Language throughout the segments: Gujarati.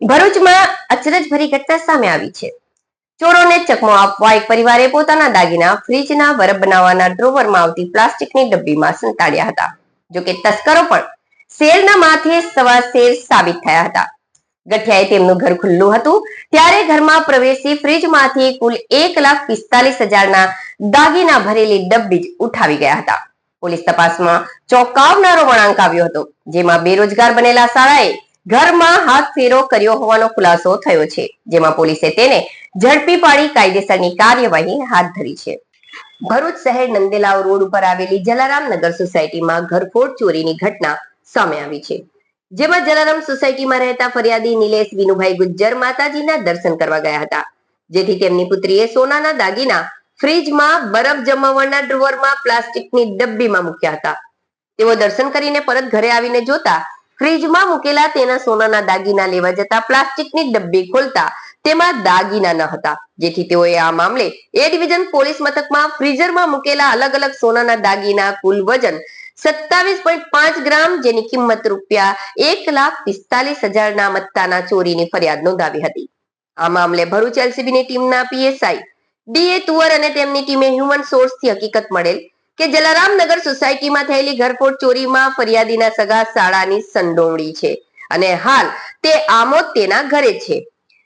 ભરૂચમાં અચરજભરી ઘટના સામે આવી છે. ચોરોને ચકમો આપવા એક પરિવારે પોતાના દાગીના ફ્રીજના બરફ બનાવવાના ડ્રોવરમાં આવતી પ્લાસ્ટિકની ડબ્બીમાં સંતાડ્યા હતા. જોકે તસ્કરો પણ શેરના માથે સવા શેર સાબિત થયા હતા. ગઠિયાએ તેમનું ઘર ખુલ્લું હતું, ત્યારે ઘરમાં પ્રવેશી ફ્રીજમાંથી કુલ એક લાખ પિસ્તાલીસ હજારના દાગીના ભરેલી ડબ્બી જ ઉઠાવી ગયા હતા. પોલીસ તપાસમાં ચોંકાવનારો વળાંક આવ્યો હતો, જેમાં બેરોજગાર બનેલા શાળાએ ઘરમાં હાથ ફેરો કર્યો હોવાનો ખુલાસો થયો છે, જેમાં પોલીસે તેને ઝડપી પાડી કાયદેસરની કાર્યવાહી હાથ ધરી છે. ભરૂચ શહેર નંદેલાવ રોડ ઉપર આવેલી જલારામ નગર સોસાયટીમાં ઘરફોડ ચોરીની ઘટના સામે આવી છે. જેમાં જલારામ સોસાયટીમાં રહેતા ફરિયાદી નિલેશ વિનુભાઈ ગુજ્જર માતાજીના દર્શન કરવા ગયા હતા. જેથી તેમની પુત્રીએ સોનાના દાગીના ફ્રીજમાં, બરફ જમાવવાના ડ્રોવરમાં, પ્લાસ્ટિકની ડબ્બીમાં મૂક્યા હતા. તેઓ દર્શન કરીને પરત ઘરે આવીને જોતા ફ્રીજમાં મૂકેલા તેના સોનાના દાગીના લેવા જતા પ્લાસ્ટિકની ડબ્બી ખોલતા તેમાં દાગીના ન હતા. જેથી તેઓએ આ મામલે એ ડિવિઝન પોલીસ મથકમાં ફ્રીઝરમાં મૂકેલા અલગ અલગ સોનાના દાગીના કુલ વજન સત્તાવીસ પોઈન્ટ પાંચ ગ્રામ, જેની કિંમત રૂપિયા એક લાખ પિસ્તાલીસ હજારના મત્તાના ચોરીની ફરિયાદ નોંધાવી હતી. આ મામલે ભરૂચ એલસીબીની ટીમના પીએસઆઈ ડીએ તુવર અને તેમની ટીમે હ્યુમન સોર્સથી હકીકત મળેલ કે જલારામ નગર સોસાયટીમાં થયેલી ઘરફોડ ચોરીમાં ફરિયાદીના સગા શાળાની સંડોવણી છે. અને હાલ તે આમોદ તેના ઘરે છે.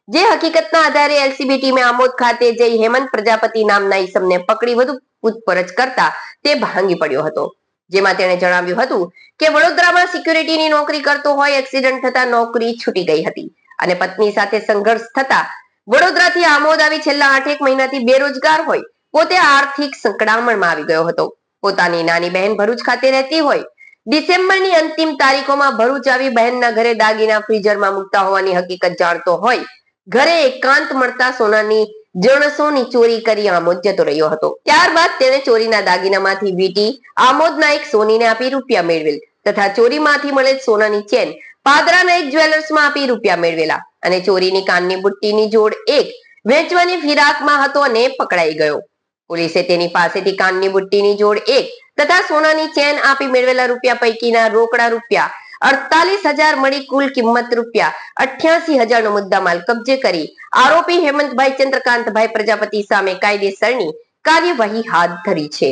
જે હકીકતના આધારે એલસીબી ટીમે આમોદ ખાતે જઈ હેમંત પ્રજાપતિ નામના ઈસમને પકડી વધુ પૂછપરછ કરતા તે ભાંગી પડ્યો હતો. જેમાં તેણે જણાવ્યું હતું કે વડોદરામાં સિક્યુરિટીની નોકરી કરતો હોય એક્સિડન્ટ થતા નોકરી છૂટી ગઈ હતી. અને પત્ની સાથે સંઘર્ષ થતા વડોદરાથી આમોદ આવી છેલ્લા આઠેક મહિનાથી બેરોજગાર હોય પોતે આર્થિક સંકડામણમાં આવી ગયો હતો. પોતાની નાની બહેન ભરૂચ ખાતે રહેતી હોય. ડિસેમ્બરની અંતિમ તારીખોમાં ભરૂચ આવી બહેનના ઘરે દાગીના ફ્રીઝરમાં મૂકતા હોવાની હકીકત જાણતો હોય. ઘરે એકાંત મળતા સોનાની જણસોની ચોરી કરી આમોદ જતો રહ્યો હતો. ત્યારબાદ તેણે ચોરીના દાગીનામાંથી વીટી, આમોદના એક સોનીને આપી રૂપિયા મેળવેલ તથા ચોરીમાંથી મળેલ સોનાની ચેન પાદરાના એક જ્વેલર્સમાં આપી રૂપિયા મેળવેલા અને ચોરીની કાનની બુટ્ટીની જોડ એક વેચવાની ફિરાકમાં હતો અને પકડાઈ ગયો. પોલીસે તેની પાસેથી કાનની બુટ્ટીની જોડ એક તથા સોનાની ચેન આપી મેળવેલા રૂપિયા પૈકીના રોકડા રૂપિયા અડતાલીસ હજાર મળી કુલ કિંમત રૂપિયા અઠ્યાસી હજાર નો મુદ્દામાલ કબજે કરી. આરોપી હેમંતભાઈ ચંદ્રકાંતભાઈ પ્રજાપતિ સામે કાયદેસરની કાર્યવાહી હાથ ધરી છે.